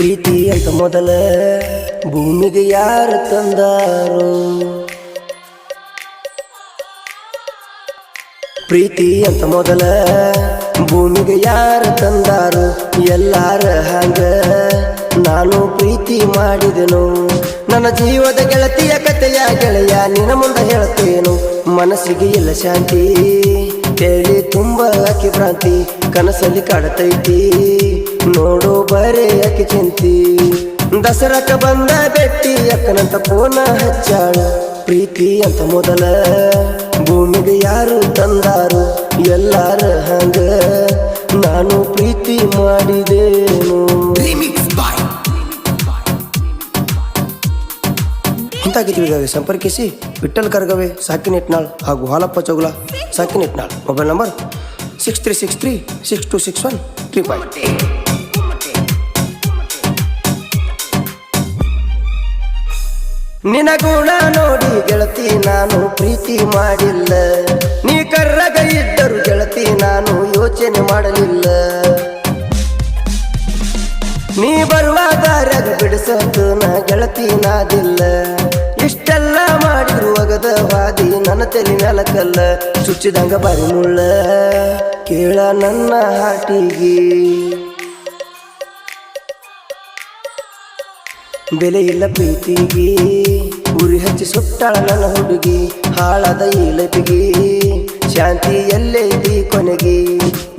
ಪ್ರೀತಿ ಅಂತ ಮೊದಲ ಭೂಮಿಗೆ ಯಾರು ತಂದಾರು? ಪ್ರೀತಿ ಅಂತ ಮೊದಲ ಭೂಮಿಗೆ ಯಾರು ತಂದಾರು? ಎಲ್ಲಾರ ಹಂಗ ನಾನು ಪ್ರೀತಿ ಮಾಡಿದೆನು. ನನ್ನ ಜೀವದ ಗೆಳತಿಯ ಕಥೆಯ ಗೆಳೆಯ, ನಿನ್ನ ಮುಂದೆ ಹೇಳ್ತೇನು ಮನಸ್ಸಿಗೆ ಇಲ್ಲ ಶಾಂತಿ, ಕೇಳಿ ತುಂಬ ಅಕ್ಕಿ ಭ್ರಾಂತಿ ಕನಸಲ್ಲಿ ಕಾಡತೈತಿ ನೋಡು ಬರೇ ಆಕೆ ಚಿಂತಿ. ದಸರಕ ಬಂದ ಬೆಟ್ಟಿ ಅಕ್ಕನಂತ ಪೋನ ಹಚ್ಚಾಳ. ಪ್ರೀತಿ ಅಂತ ಮೊದಲ. ಭೂಮಿಗೆ ಯಾರು ತಂದಾರು? ಎಲ್ಲಾರ ಹಂಗ. ನಾನು ಪ್ರೀತಿ ಮಾಡಿದೇನು? ಇಂತಾಗಿದ್ದೀವಿ ಸಂಪರ್ಕಿಸಿ. ವಿಠಲ್ ಕರ್ಗವೆ ಸಾಕಿನೆಟ್ನಾಳ್ ಹಾಗೂ Halappa Chougula Sakinetnal mobile number six three six three six two six one three five ನಿನ ಗುಣ ನೋಡಿ ಗೆಳತಿ, ನಾನು ಪ್ರೀತಿ ಮಾಡಿಲ್ಲ. ನೀ ಕರ್ರಗ ಇದ್ದರು ಗೆಳತಿ, ನಾನು ಯೋಚನೆ ಮಾಡಲಿಲ್ಲ. ನೀ ಬರುವ ದಾರ್ಯಾಗ ಬಿಡಿಸೋದು ನಾ ಗೆಳತಿ ನಾದಿಲ್ಲ. ಇಷ್ಟೆಲ್ಲ ಮಾಡಿದ್ರು ಅಗದ ವಾದಿ, ನನ್ನ ತಲೆ ನೆಲಕಲ್ಲ. ಚುಚ್ಚಿದಂಗ ಬರಿ ಮುಳ್ಳ ಕೇಳ ನನ್ನ ಹಾಟಿಗೆ. ಬೆಲೆ ಇಲ್ಲ ಪ್ರೀತಿಗೆ. ಉರಿ ಹಚ್ಚಿ ಸುಟ್ಟಾಳ ನನ್ನ ಹುಡುಗಿ, ಹಾಳದ ಇಲಪಿಗೆ ಶಾಂತಿ ಎಲ್ಲೈತಿ ಕೊನೆಗೆ.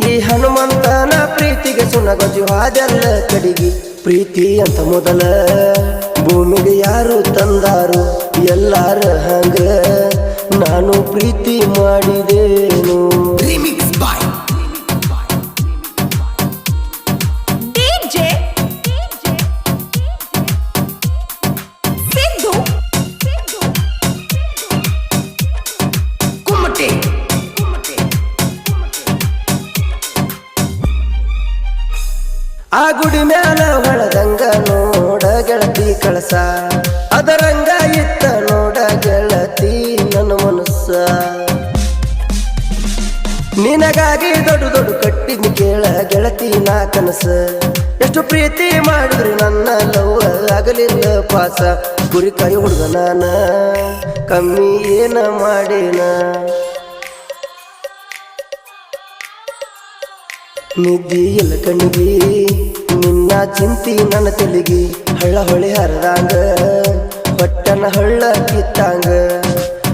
ಈ ಹನುಮಂತನ ಪ್ರೀತಿಗೆ ಸುನಗಜು ಹಾದೆಲ್ಲ ಕಡಿಗೆ. ಪ್ರೀತಿ ಅಂತ ಮೊದಲ. ಭೂಮಿಗೆ ಯಾರು ತಂದಾರು? ಎಲ್ಲಾರ ಹಂಗ. ನಾನು ಪ್ರೀತಿ ಮಾಡಿದೇನು? ಆ ಗುಡಿ ಮ್ಯಾಲ ಒಳದಂಗ ನೋಡ ಗೆಳತಿ ಕಳಸ. ಅದರಂಗ ಇತ್ತ ನೋಡ ಗೆಳತಿ ನನ್ನ ಮನಸ್ಸ. ನಿನಗಾಗಿ ದೊಡ್ಡ ದೊಡ್ಡ ಕಟ್ಟಿನ ಕೇಳ ಗೆಳತಿ ನಾ ಕನಸ. ಎಷ್ಟು ಪ್ರೀತಿ ಮಾಡಿದ್ರು ನನ್ನ ಲವ್ ಆಗಲಿಲ್ಲ ಪಾಸ. ಕೈ ಹುಡುಗ ನಾನ, ಕಮ್ಮಿ ಏನ ಮಾಡೇನ? ನಿದ್ದಿ ಎಲ್ಲ ಕಣ್ಣಿಗೆ, ನಿನ್ನ ಚಿಂತಿ ನನ್ನ ತೆಲಿಗೆ. ಹಳ್ಳ ಹೊಳಿ ಹರಿದಂಗ ಬಟ್ಟನ ಹಳ್ಳ ಕಿತ್ತಾಂಗ.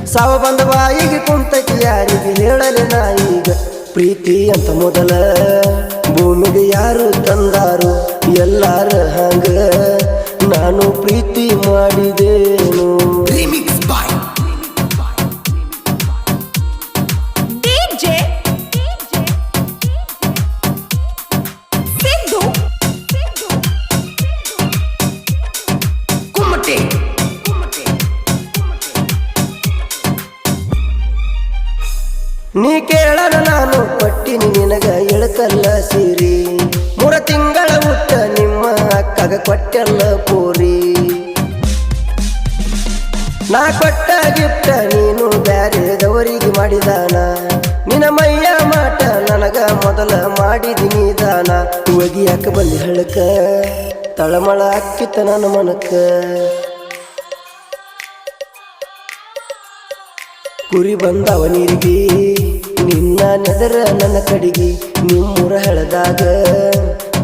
ಸಾವ ಬಂದ ಬಾಯಿಗೆ ಕುಂತಕ್ಕೆ ಯಾರಿಗೆ ಹೇಳಲೆ ನಾ ಈಗ ಪ್ರೀತಿ ಅಂತ ಮೊದಲ, ಭೂಮಿಗೆ ಯಾರು ತಂದಾರು? ಎಲ್ಲಾರ ಹಂಗ ನಾನು ಪ್ರೀತಿ ಮಾಡಿದೇನು? ನೀ ಕೇಳನ ನಾನು, ಪಟ್ಟಿನಿ ನಿನಗ ಎಳಕಲ್ಲ ಸೀರಿ. ಮೂರ ತಿಂಗಳ ಹುಟ್ಟ ನಿಮ್ಮ ಅಕ್ಕಗ ಕೊಟ್ಟೆಲ್ಲ ಪೂರಿ. ನಾ ಕೊಟ್ಟ ಗಿಫ್ಟ ನೀನು ಬ್ಯಾರೆದವರಿಗೆ ಮಾಡಿದಾನ. ನಿನ್ನ ಮೈಯ ಮಾಟ ನನಗ ಮೊದಲ ಮಾಡಿದೀನಿ ದಾನ ಒಗಿಯಾಕ ಬಂದಿ ಹಳಕ, ತಳಮಳ ಹಾಕಿತ್ತ ನನ್ನ ಮನಕ ಕುರಿ ಬಂದವ ನೀರಿಗೆ ನಿನ್ನ ನೆದರ ನನ್ನ ಕಡಿಗೆ, ನಿಮ್ಮೂರ ಹೇಳದಾಗ.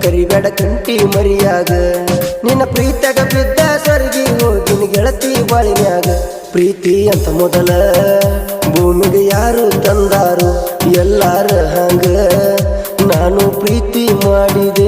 ಕರಿಬೇಡ ಕಂಟಿ ಮರಿಯಾಗ. ನಿನ್ನ ಪ್ರೀತಿಯಾಗ ಬಿದ್ದ ಸರಿಗೆ ಹೋಗಿನ ಗೆಳತಿ ಬಾಳಿನ್ಯಾಗ. ಪ್ರೀತಿ ಅಂತ ಮೊದಲ ಭೂಮಿಗೆ ಯಾರು ತಂದಾರು? ಎಲ್ಲಾರ ಹಂಗ. ನಾನು ಪ್ರೀತಿ ಮಾಡಿದೇನು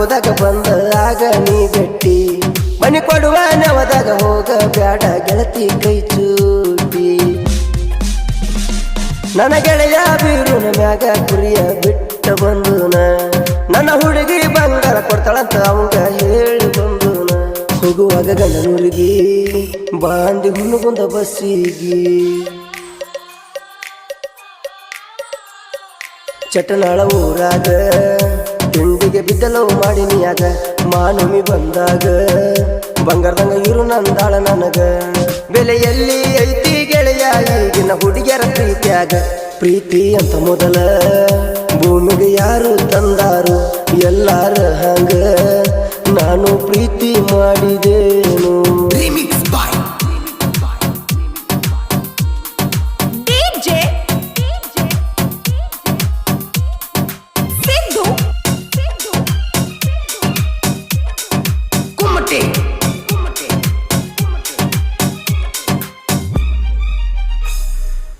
ಮಾನವಿ ಹಬ್ಬದಾಗ ಬಂದ ಆಗ ನೀ ಬೆಟ್ಟಿ ಮನೆ ಕೊಡುವ ನವದಾಗ ಹೋಗ ಬ್ಯಾಡ, ಗೆಳತಿ ಕೈ ಚೂಟಿ ನನ್ನ ಗೆಳೆಯ ಬೀರುನ ಮ್ಯಾಗ ಕುರಿಯ ಬಿಟ್ಟ ಬಂದುನ. ನನ್ನ ಹುಡುಗಿ ಬಂಗಾರ ಕೊಡ್ತಾಳಂತ ಅವಂಗ ಹೇಳಿ ಬಂದುನ. ಹೋಗುವಾಗ ಹುಡುಗಿ ಬಾಂಡಿ ಬಂದ ಬಸ್ಸಿಗೆ. ಚಟನಾಳ ಊರಾಗ ತಿಂಡಿಗೆ ಬಿದ್ದಲವು ಮಾಡಿನಿಯಾಗ ಮಾನುಮಿ ಬಂದಾಗ. ಬಂಗಾರದಂಗ ಇರು ನಂದಾಳ ನನಗ. ಬೆಲೆಯಲ್ಲಿ ಐತಿ ಗೆಳೆಯ, ಈಗಿನ ಹುಡುಗಿಯರ ಪ್ರೀತಿಯಾಗ. ಪ್ರೀತಿ ಅಂತ ಮೊದಲ ಭೂಮಿಗೆ ಯಾರು ತಂದಾರು?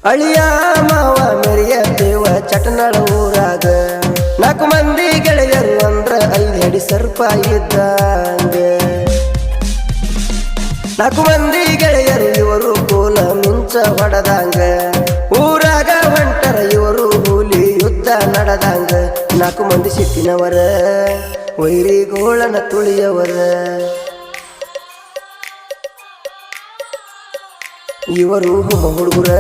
ಅಳಿಯ ಮಾವ ಮೆರಿಯ ದೇವ ಚಟನಳ ಊರಾಗ ನಾಲ್ಕು ಮಂದಿ ಗೆಳೆಯರು ಅಂದ್ರ ಐದು ಅಡಿ ಸರ್ಪ ಇದ್ದಂಗ ನಾಲ್ಕು ಮಂದಿ ಗೆಳೆಯರು ಇವರು ಕೋಲ ಮಿಂಚ ಹೊಡೆದಂಗ ಊರಾಗ ಹೊಂಟರ ಇವರು ಹುಲಿ ಯುದ್ಧ ನಡೆದಂಗ ನಾಲ್ಕು ಮಂದಿ ಸಿಟ್ಟಿನವರ ವೈರಿಗೋಳನ ತುಳಿಯವರ ಇವರು ಹುಡುಗರ.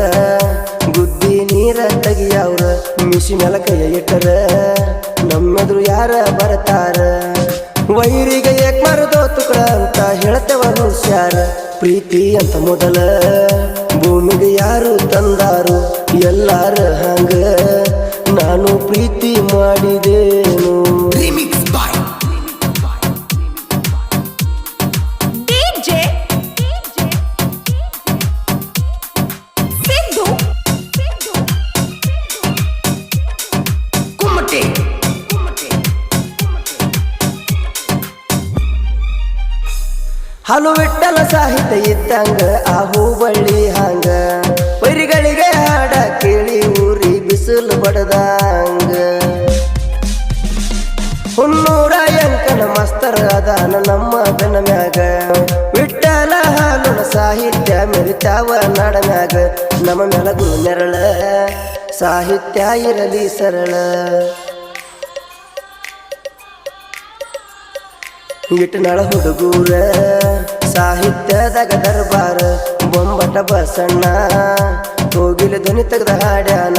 ಬುದ್ಧಿ ನೀರ ತೆಗಿಯವ್ರ ಮಿಸಿ ಮೇಲೆ ಕೈಯ ಇಟ್ಟರ. ನಮ್ಮೆದ್ರು ಯಾರ ಬರ್ತಾರ? ವೈರಿಗೆ ಏಕ್ ಮರದೋ ತುಕಡ ಅಂತ ಹೇಳ್ತೇವ ಹುಷಾರ ಪ್ರೀತಿ ಅಂತ ಮೊದಲ. ಭೂಮಿಗೆ ಯಾರು ತಂದಾರು? ಎಲ್ಲಾರ ಹಂಗ. ನಾನು ಪ್ರೀತಿ ಮಾಡಿದೇನು ಹಲು ವಿಟ್ಟಲ ಸಾಹಿತ್ಯ ಇದ್ದಂಗ, ಆ ಹೂಬಳ್ಳಿ ಹಂಗ. ವೈರಿಗಳಿಗೆ ಹಾಡ ಕೇಳಿ ಊರಿ ಬಿಸಿಲು ಬಡದಂಗ. ಹುನ್ನೂರ ಎಂಕನ ಮಸ್ತರ ಅದಾನ ನಮ್ಮ ಬೆನ್ನ ಮ್ಯಾಗ. ವಿಠಲ ಹಾಲು ಸಾಹಿತ್ಯ ಮೆರಿತಾವ ನಾಡ ಮ್ಯಾಗ. ನಮ್ಮ ಮೆಲಗು ನೆರಳ, ಸಾಹಿತ್ಯ ಇರಲಿ ಸರಳ. ಇಟ್ಟನಾಳ ಹುಡುಗೂರ. ಸಾಹಿತ್ಯದಾಗ ದರ್ಬಾರ, ಬೊಂಬಟ ಬಸಣ್ಣ. ಕೋಗಿಲ ಧ್ವನಿ ತೆಗೆದ ಹಾಡ್ಯಾನ.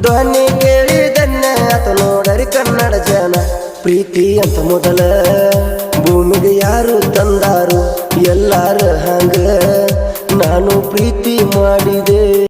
ಧ್ವನಿ ಕೇಳಿದನ್ನ, ಆತ ನೋಡರಿ ಕನ್ನಡ ಜನ. ಪ್ರೀತಿ ಅಂತ ಮೊದಲ, ಭೂಮಿಗೆ ಯಾರು ತಂದಾರು? ಎಲ್ಲಾರ ಹಂಗ ನಾನು ಪ್ರೀತಿ ಮಾಡಿದೆ.